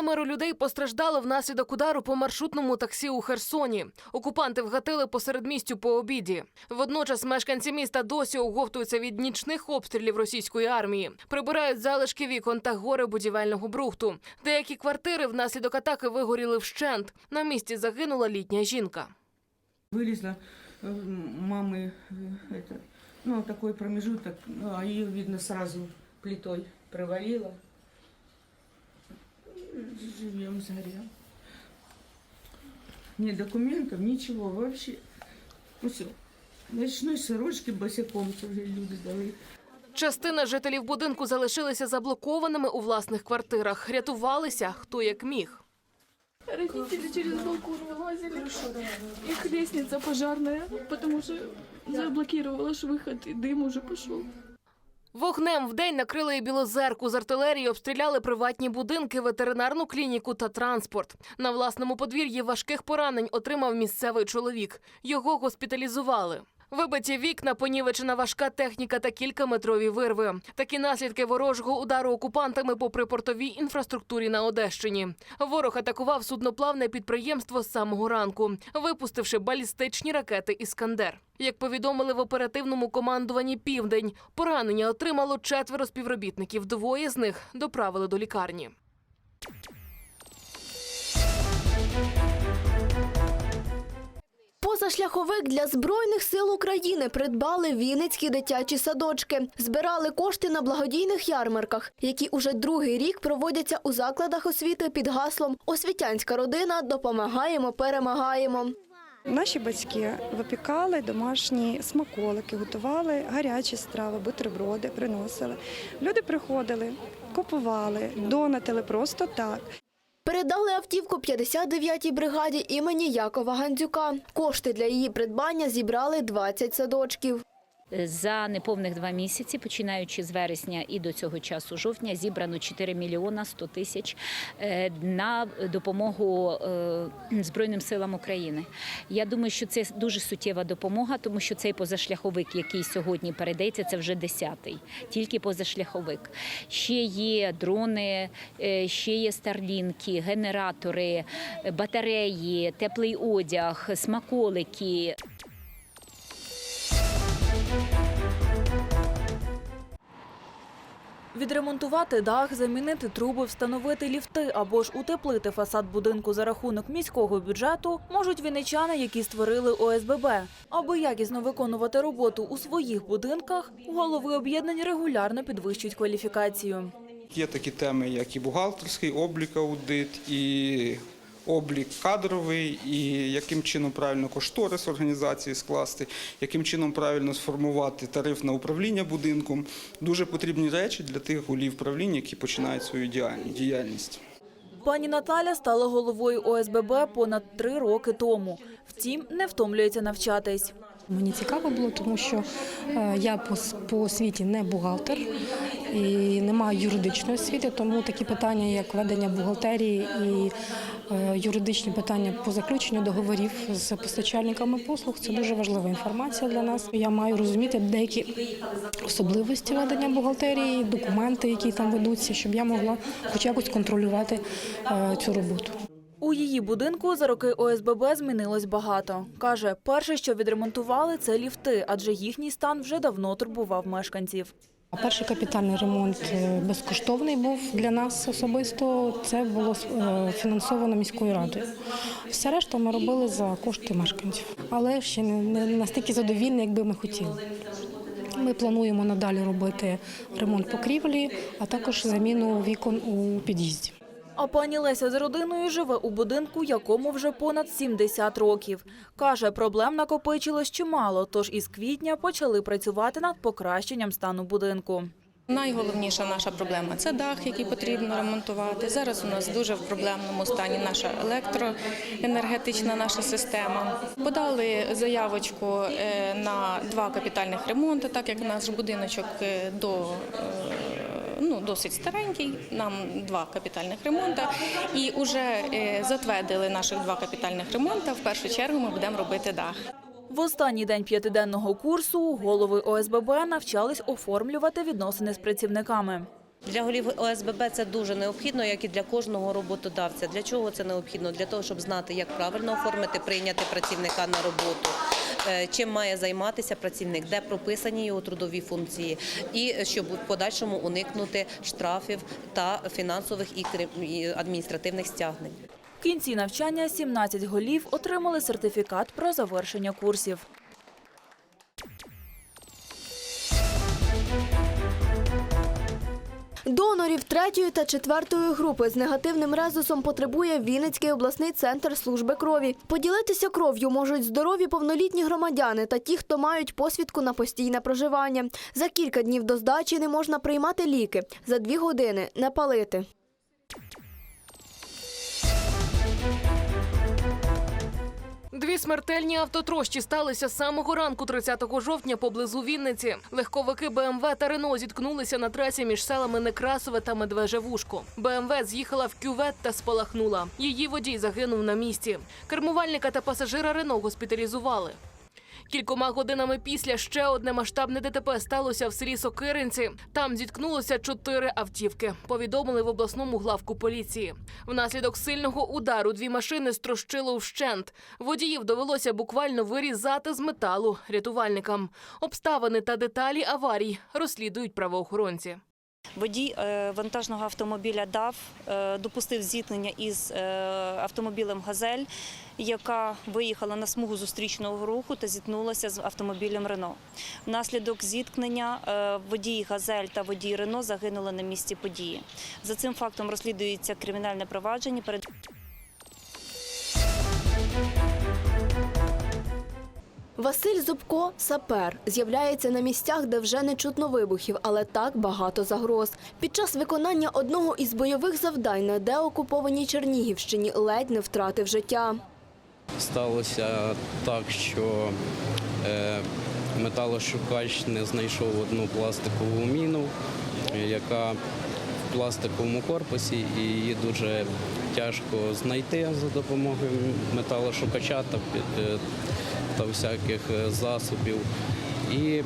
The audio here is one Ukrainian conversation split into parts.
Семеро людей постраждали внаслідок удару по маршрутному таксі у Херсоні. Окупанти вгатили посеред містю по обіді. Водночас мешканці міста досі оговтуються від нічних обстрілів російської армії, прибирають залишки вікон та гори будівельного брухту. Деякі квартири внаслідок атаки вигоріли вщент. На місці загинула літня жінка. Вылезла э, мамы, э, это, ну, такой промежуток, ну, а ее, видно, сразу плитой провалило. Живем, сгорел. Ни документов, ничего вообще. Ну все. Ночной сорочки босиком уже люди дали. Частина жителів будинку залишилися заблокованими у власних квартирах. Рятувалися хто як міг. Родители через балкон вылазили. Их лестница пожарная, потому что заблокировала ж выход, и дым уже пошел. Вогнем вдень накрили і білозерку з артилерії, обстріляли приватні будинки, ветеринарну клініку та транспорт. На власному подвір'ї важких поранень отримав місцевий чоловік. Його госпіталізували. Вибиті вікна, понівечена важка техніка та кількаметрові вирви. Такі наслідки ворожого удару окупантами по припортовій інфраструктурі на Одещині. Ворог атакував судноплавне підприємство з самого ранку, випустивши балістичні ракети Іскандер. Як повідомили в оперативному командуванні Південь, поранення отримало четверо співробітників. Двоє з них доправили до лікарні. Позашляховик для Збройних сил України придбали вінницькі дитячі садочки. Збирали кошти на благодійних ярмарках, які уже другий рік проводяться у закладах освіти під гаслом Освітянська родина допомагаємо, перемагаємо. Наші батьки випікали домашні смаколики, готували гарячі страви, бутерброди, приносили. Люди приходили, купували, донатили просто так. Передали автівку 59-й бригаді імені Якова Гандзюка. Кошти для її придбання зібрали 20 садочків. За неповних два місяці, починаючи з вересня і до цього часу жовтня, зібрано 4 мільйона 100 тисяч е, на допомогу е, Збройним силам України. Я думаю, що це дуже суттєва допомога, тому що цей позашляховик, який сьогодні передається, це вже десятий, тільки позашляховик. Ще є дрони, е, ще є старлінки, генератори, батареї, теплий одяг, смаколики. Відремонтувати дах, замінити труби, встановити ліфти або ж утеплити фасад будинку за рахунок міського бюджету можуть вінничани, які створили ОСББ. Аби якісно виконувати роботу у своїх будинках, голови об'єднань регулярно підвищують кваліфікацію. Є такі теми, як і бухгалтерський облік аудит, і облік кадровий, і яким чином правильно кошторис організації скласти, яким чином правильно сформувати тариф на управління будинком. Дуже потрібні речі для тих голів правління, які починають свою діяльність-. Пані Наталя стала головою ОСББ понад три роки тому. Втім, не втомлюється навчатись. Мені цікаво було, тому що е, я по, по освіті не бухгалтер і не маю юридичної освіти, тому такі питання, як ведення бухгалтерії і юридичні питання по заключенню договорів з постачальниками послуг, це дуже важлива інформація для нас. Я маю розуміти деякі особливості ведення бухгалтерії, документи, які там ведуться, щоб я могла хоч якось контролювати е, цю роботу. У її будинку за роки ОСББ змінилось багато. Каже, перше, що відремонтували, це ліфти, адже їхній стан вже давно турбував мешканців. Перший капітальний ремонт е, безкоштовний був для нас особисто. Це було е, фінансовано міською радою. Все решта ми робили за кошти мешканців, але ще не, настільки задовільні, як би ми хотіли. Ми плануємо надалі робити ремонт покрівлі, а також заміну вікон у під'їзді. А пані Леся з родиною живе у будинку, якому вже понад 70 років. Каже, проблем накопичилось чимало, тож із квітня почали працювати над покращенням стану будинку. Найголовніша наша проблема це дах, який потрібно ремонтувати. Зараз у нас дуже в проблемному стані наша електроенергетична наша система. Подали заявочку е, на два капітальних ремонти, так як наш будиночок е, до е, ну, досить старенький. Нам два капітальних ремонти. І вже затвердили наших два капітальних ремонти. В першу чергу ми будемо робити дах. В останній день п'ятиденного курсу голови ОСББ навчались оформлювати відносини з працівниками. Для голів ОСББ це дуже необхідно, як і для кожного роботодавця. Для чого це необхідно? Для того, щоб знати, як правильно оформити, прийняти працівника на роботу, е, чим має займатися працівник, де прописані його трудові функції, і щоб в подальшому уникнути штрафів та фінансових і адміністративних стягнень. В кінці навчання 17 голів отримали сертифікат про завершення курсів. Донорів третьої та четвертої групи з негативним резусом потребує Вінницький обласний центр служби крові. Поділитися кров'ю можуть здорові повнолітні громадяни та ті, хто мають посвідку на постійне проживання. За кілька днів до здачі не можна приймати ліки, за дві години не палити. Дві смертельні автотрощі сталися з самого ранку 30 жовтня поблизу Вінниці. Легковики БМВ та Рено зіткнулися на трасі між селами Некрасове та Медвежевушко. БМВ з'їхала в кювет та спалахнула. Її водій загинув на місці. Кермувальника та пасажира Рено госпіталізували. Кількома годинами після ще одне масштабне ДТП сталося в селі Сокиринці. Там зіткнулося чотири автівки. Повідомили в обласному главку поліції. Внаслідок сильного удару дві машини строщило вщент. Водіїв довелося буквально вирізати з металу рятувальникам. Обставини та деталі аварій розслідують правоохоронці. Водій е, вантажного автомобіля ДАВ е, допустив зіткнення із е, автомобілем «Газель», яка виїхала на смугу зустрічного руху та зіткнулася з автомобілем Рено. Внаслідок зіткнення водій «Газель» та водій Рено загинули на місці події. За цим фактом розслідується кримінальне провадження. Василь Зубко сапер з'являється на місцях, де вже не чутно вибухів, але так багато загроз. Під час виконання одного із бойових завдань на деокупованій Чернігівщині ледь не втратив життя. Сталося так, що е, металошукач не знайшов одну пластикову міну, яка в пластиковому корпусі, і її дуже тяжко знайти за допомогою металошукача та, під- е, та всяких е, засобів. І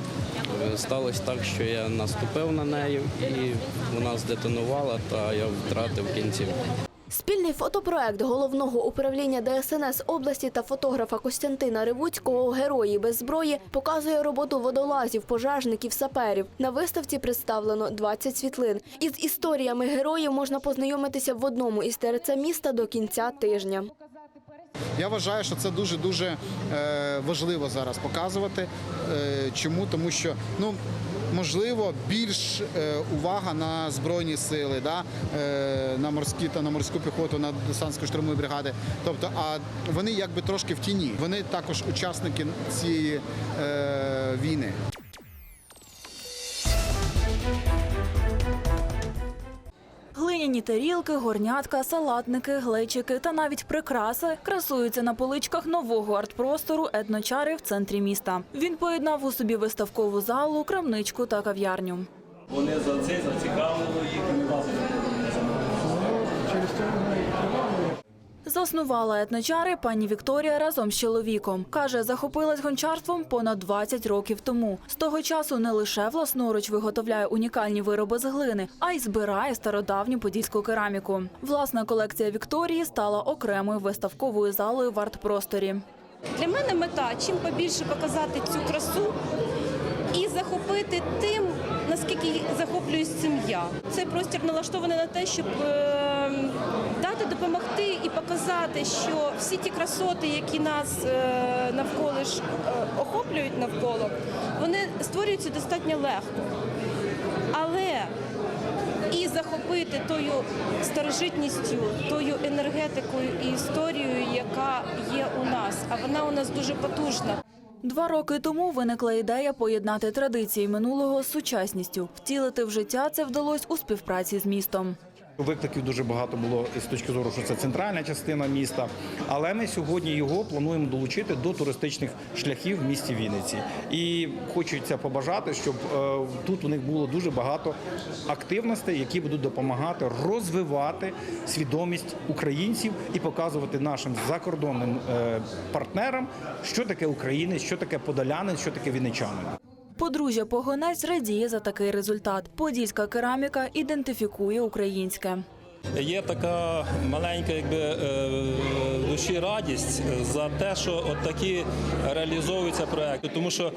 е, сталося так, що я наступив на неї, і вона здетонувала, та я втратив кінцівку. Спільний фотопроект головного управління ДСНС області та фотографа Костянтина Ривуцького Герої без зброї показує роботу водолазів, пожежників, саперів. На виставці представлено 20 світлин. Із історіями героїв можна познайомитися в одному із ТРЦ міста до кінця тижня. Я вважаю, що це дуже дуже важливо зараз показувати. Е, чому? Тому що ну. Можливо, більш е, увага на збройні сили, е, на морські та на морську піхоту, на десантсько штурмові бригади. Тобто, а вони якби трошки в тіні. Вони також учасники цієї війни. Глиняні тарілки, горнятка, салатники, глечики та навіть прикраси красуються на поличках нового арт-простору етночари в центрі міста. Він поєднав у собі виставкову залу, крамничку та кав'ярню. Вони за це зацікавили їх Заснувала етночари пані Вікторія разом з чоловіком. Каже, захопилась гончарством понад 20 років тому. З того часу не лише власноруч виготовляє унікальні вироби з глини, а й збирає стародавню подільську кераміку. Власна колекція Вікторії стала окремою виставковою залою в арт-просторі. Для мене мета чим побільше показати цю красу і захопити тим, наскільки захоплююсь цим я. Цей простір налаштований на те, щоб е, дати допомогти і показати, що всі ті красоти, які нас е, навколо е, охоплюють навколо, вони створюються достатньо легко. Але і захопити тою старожитністю, тою енергетикою і історією, яка є у нас. А вона у нас дуже потужна. Два роки тому виникла ідея поєднати традиції минулого з сучасністю. Втілити в життя це вдалося у співпраці з містом. Викликів дуже багато було з точки зору, що це центральна частина міста. Але ми сьогодні його плануємо долучити до туристичних шляхів в місті Вінниці. І хочеться побажати, щоб е, тут у них було дуже багато активностей, які будуть допомагати розвивати свідомість українців і показувати нашим закордонним е, партнерам, що таке українець, що таке подолянин, що таке вінничанин. Подружжя Погонець радіє за такий результат. Подільська кераміка ідентифікує українське. Є така маленька якби, е, душі радість за те, що от такі реалізовуються проекти. Тому що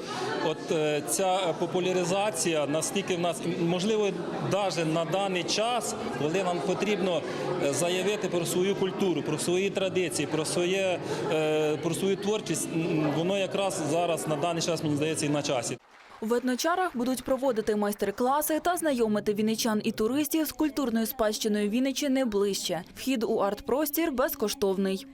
от е, ця популяризація настільки в нас, можливо, навіть на даний час, коли нам потрібно е, заявити про свою культуру, про свої традиції, про, своє, про свою творчість, воно якраз зараз на даний час, мені здається, і на часі. В етночарах будуть проводити майстер-класи та знайомити віничан і туристів з культурною спадщиною Вінничини ближче. Вхід у арт-простір безкоштовний.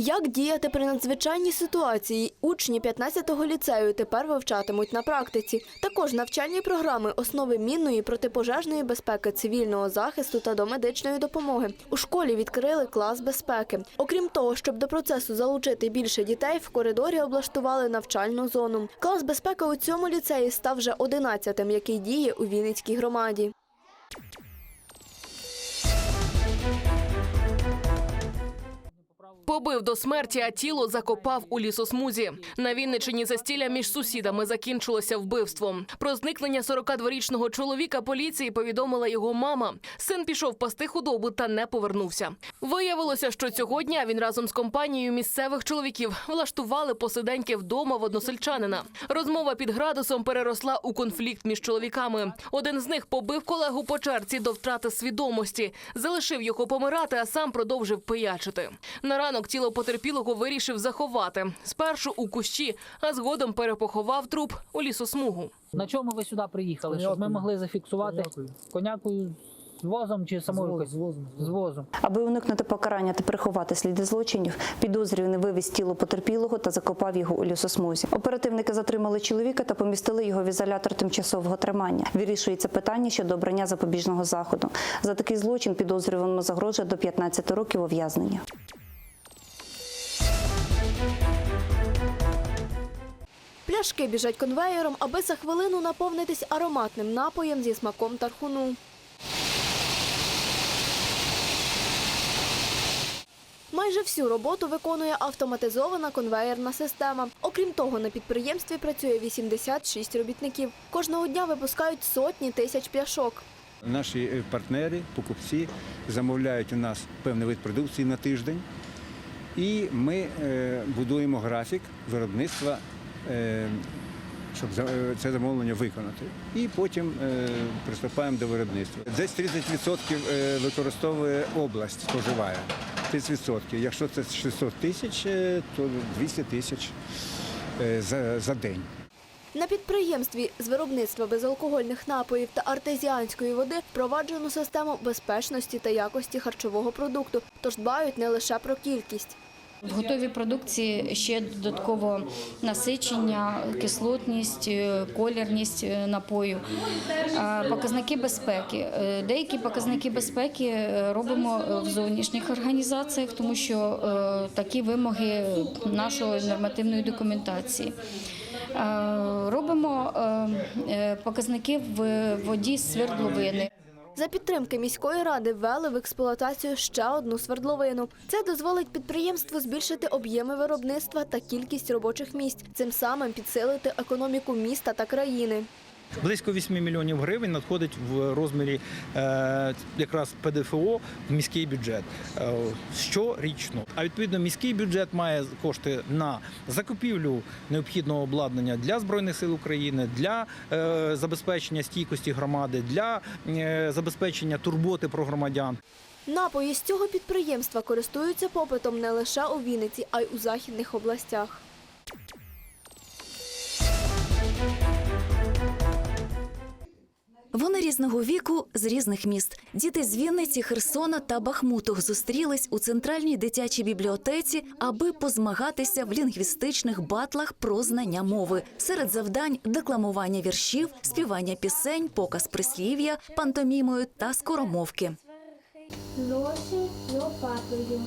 Як діяти при надзвичайній ситуації? Учні 15-го ліцею тепер вивчатимуть на практиці. Також навчальні програми основи мінної протипожежної безпеки, цивільного захисту та домедичної допомоги. У школі відкрили клас безпеки. Окрім того, щоб до процесу залучити більше дітей, в коридорі облаштували навчальну зону. Клас безпеки у цьому ліцеї став вже 11-тим, який діє у Вінницькій громаді. Побив до смерті, а тіло закопав у лісосмузі. На Вінничині застілля між сусідами закінчилося вбивством. Про зникнення 42-річного чоловіка поліції повідомила його мама. Син пішов пасти худобу та не повернувся. Виявилося, що цього дня він разом з компанією місцевих чоловіків влаштували посиденьки вдома в односельчанина. Розмова під градусом переросла у конфлікт між чоловіками. Один з них побив колегу по черці до втрати свідомості, залишив його помирати, а сам продовжив пиячити. На ранок тіло потерпілого вирішив заховати. Спершу у кущі, а згодом перепоховав труп у лісосмугу. На чому ви сюди приїхали? Щоб ми могли зафіксувати конякою з возом чи самою якось? З возом. Аби уникнути покарання та приховати сліди злочинів, підозрюваний вивіз тіло потерпілого та закопав його у лісосмузі. Оперативники затримали чоловіка та помістили його в ізолятор тимчасового тримання. Вирішується питання щодо обрання запобіжного заходу. За такий злочин підозрюваному загрожує до 15 років ув'язнення. Пляшки біжать конвеєром, аби за хвилину наповнитись ароматним напоєм зі смаком тархуну. Майже всю роботу виконує автоматизована конвеєрна система. Окрім того, на підприємстві працює 86 робітників. Кожного дня випускають сотні тисяч пляшок. Наші е, партнери, покупці замовляють у нас певний вид продукції на тиждень, і ми е, будуємо графік виробництва, щоб е, це замовлення виконати. І потім е, приступаємо до виробництва. Десь 30% е, використовує область, споживає. 30%. Якщо це 600 тисяч, е, то 200 тисяч е, за, за день. На підприємстві з виробництва безалкогольних напоїв та артезіанської води впроваджено систему безпечності та якості харчового продукту, тож дбають не лише про кількість. В готовій продукції ще додатково насичення, кислотність, е, колірність е, напою, показники безпеки. Е, Деякі показники безпеки робимо в зовнішніх організаціях, тому що такі вимоги нашої нормативної документації. Робимо показники в воді з свердловини. За підтримки міської ради ввели в експлуатацію ще одну свердловину. Це дозволить підприємству збільшити об'єми виробництва та кількість робочих місць, цим самим підсилити економіку міста та країни. Близько 8 мільйонів гривень надходить в розмірі е, якраз ПДФО в міський бюджет е, щорічно. А відповідно міський бюджет має кошти на закупівлю необхідного обладнання для збройних сил України, для е, забезпечення стійкості громади, для забезпечення турботи про громадян. Напої з цього підприємства користуються попитом не лише у Вінниці, а й у західних областях. Вони різного віку з різних міст. Діти з Вінниці, Херсона та Бахмуту зустрілись у центральній дитячій бібліотеці, аби позмагатися в лінгвістичних батлах про знання мови. Серед завдань декламування віршів, співання пісень, показ прислів'я, пантомімою та скоромовки. Гроші лопатою.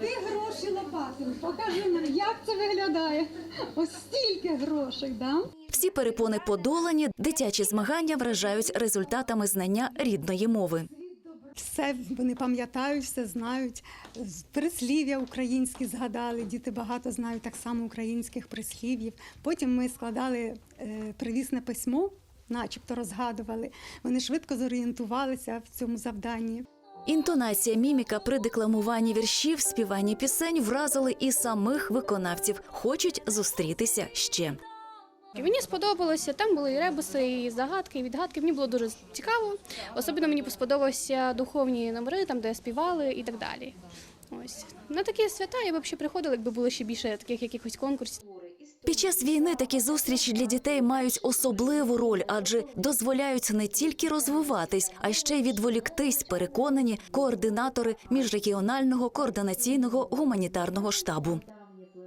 Ти гроші лопатим. Покажи мені, як це виглядає. Ось стільки грошей, да? Всі перепони подолані, дитячі змагання вражають результатами знання рідної мови. Все вони пам'ятають, все знають. Прислів'я українські згадали. Діти багато знають так само українських прислів'їв. Потім ми складали е, привісне письмо, начебто розгадували. Вони швидко зорієнтувалися в цьому завданні. Інтонація, міміка при декламуванні віршів, співанні пісень вразили і самих виконавців. Хочуть зустрітися ще. Мені сподобалося, там були і ребуси, і загадки, і відгадки. Мені було дуже цікаво. Особливо мені сподобалися духовні номери, там де співали і так далі. Ось на такі свята я б ще приходила, якби було ще більше таких якихось конкурсів. Під час війни такі зустрічі для дітей мають особливу роль, адже дозволяють не тільки розвиватись, а ще й відволіктись, переконані координатори міжрегіонального координаційного гуманітарного штабу.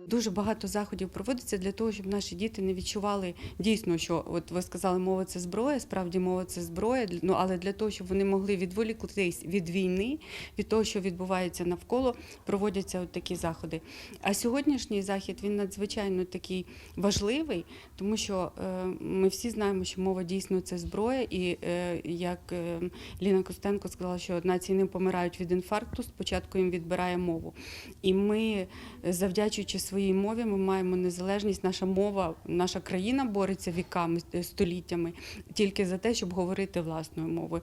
Дуже багато заходів проводиться для того, щоб наші діти не відчували дійсно, що от ви сказали, мова це зброя. Справді мова це зброя. Ну але для того, щоб вони могли відволіктись від війни, від того, що відбувається навколо, проводяться от такі заходи. А сьогоднішній захід він надзвичайно такий важливий, тому що е, ми всі знаємо, що мова дійсно це зброя, і е, як е, Ліна Костенко сказала, що нації не помирають від інфаркту, спочатку їм відбирає мову. І ми, завдячуючи своїй мові, ми маємо незалежність. Наша мова, наша країна бореться віками, е, століттями тільки за те, щоб говорити власною мовою.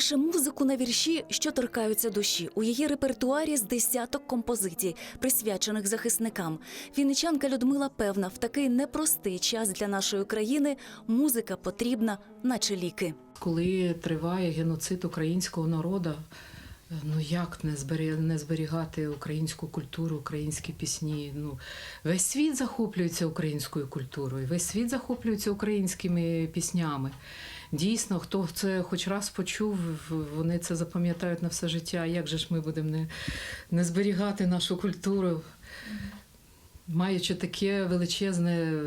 Пише музику на вірші, що торкаються душі. У її репертуарі з десяток композицій, присвячених захисникам. Вінничанка Людмила певна, в такий непростий час для нашої країни музика потрібна, наче ліки. Коли триває геноцид українського народу, ну як не збері- не зберігати українську культуру, українські пісні? Ну весь світ захоплюється українською культурою, весь світ захоплюється українськими піснями. Дійсно, хто це хоч раз почув, вони це запам'ятають на все життя. Як же ж ми будемо не, не зберігати нашу культуру? Маючи таке величезне,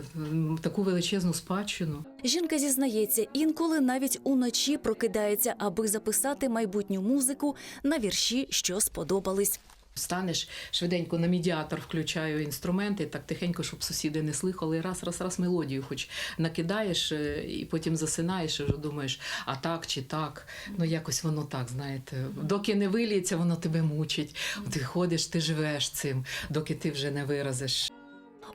таку величезну спадщину. Жінка зізнається, інколи навіть уночі прокидається, аби записати майбутню музику на вірші, що сподобались. Станеш швиденько на медіатор, включаю інструменти, так тихенько, щоб сусіди не слухали. Раз, раз, раз мелодію, хоч накидаєш е, і потім засинаєш, і вже думаєш, а так чи так. Ну якось воно так, знаєте. Доки не виліється, воно тебе мучить. Ти ходиш, ти живеш цим, доки ти вже не виразиш.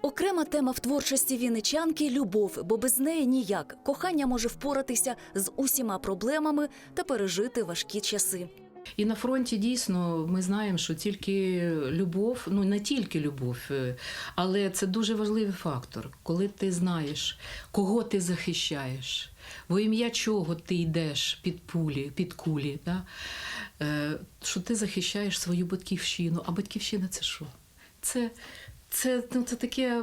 Окрема тема в творчості вінничанки – любов, бо без неї ніяк. Кохання може впоратися з усіма проблемами та пережити важкі часи. І на фронті дійсно ми знаємо, що тільки любов, ну не тільки любов, е, але це дуже важливий фактор, коли ти знаєш, кого ти захищаєш, во ім'я чого ти йдеш під пулі, під кулі, да? Е, що ти захищаєш свою батьківщину. А батьківщина це що? Це це, ну, це таке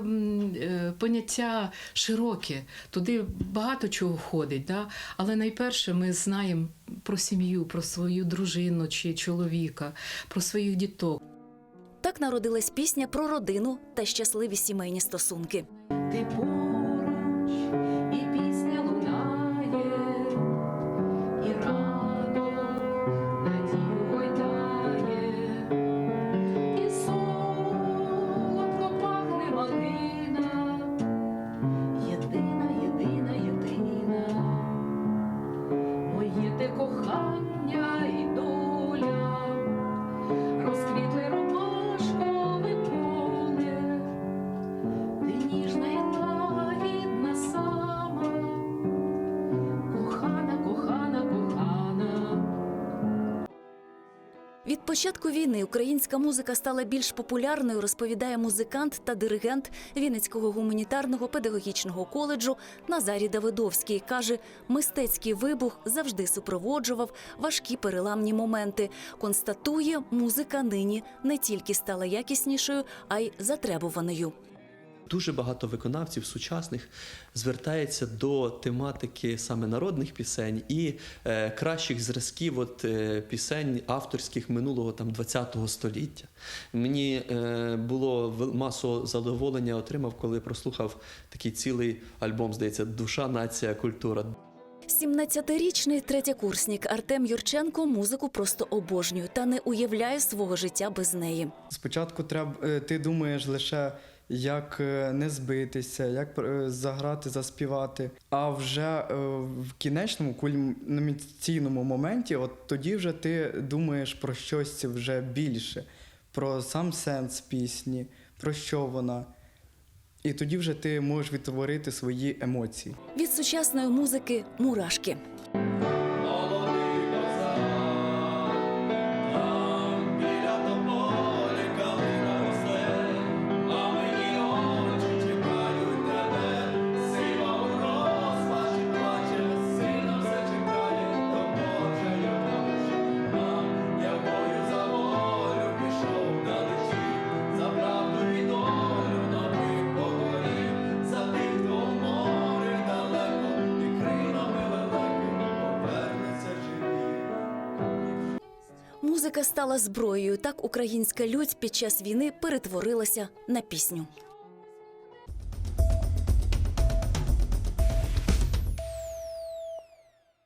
е, поняття широке. Туди багато чого входить. Да? Але найперше ми знаємо про сім'ю, про свою дружину чи чоловіка, про своїх діток. Так народилась пісня про родину та щасливі сімейні стосунки. Ти поруч, Від початку війни українська музика стала більш популярною, розповідає музикант та диригент Вінницького гуманітарного педагогічного коледжу Назарій Давидовський. Каже, мистецький вибух завжди супроводжував важкі переламні моменти. Констатує, музика нині не тільки стала якіснішою, а й затребуваною. Дуже багато виконавців сучасних звертається до тематики саме народних пісень і е, кращих зразків от, е, пісень авторських минулого там 20-го століття. Мені е, було масу задоволення отримав, коли прослухав такий цілий альбом, здається, Душа, нація, культура. 17-річний третєкурсник Артем Юрченко музику просто обожнює та не уявляє свого життя без неї. Спочатку треба, е, ти думаєш лише, як е, не збитися, як е, заграти, заспівати. А вже е, в кінечному кульмінаційному моменті, от тоді вже ти думаєш про щось вже більше, про сам сенс пісні, про що вона. І тоді вже ти можеш відтворити свої емоції. Від сучасної музики мурашки. Музика стала зброєю. Так українська людь під час війни перетворилася на пісню.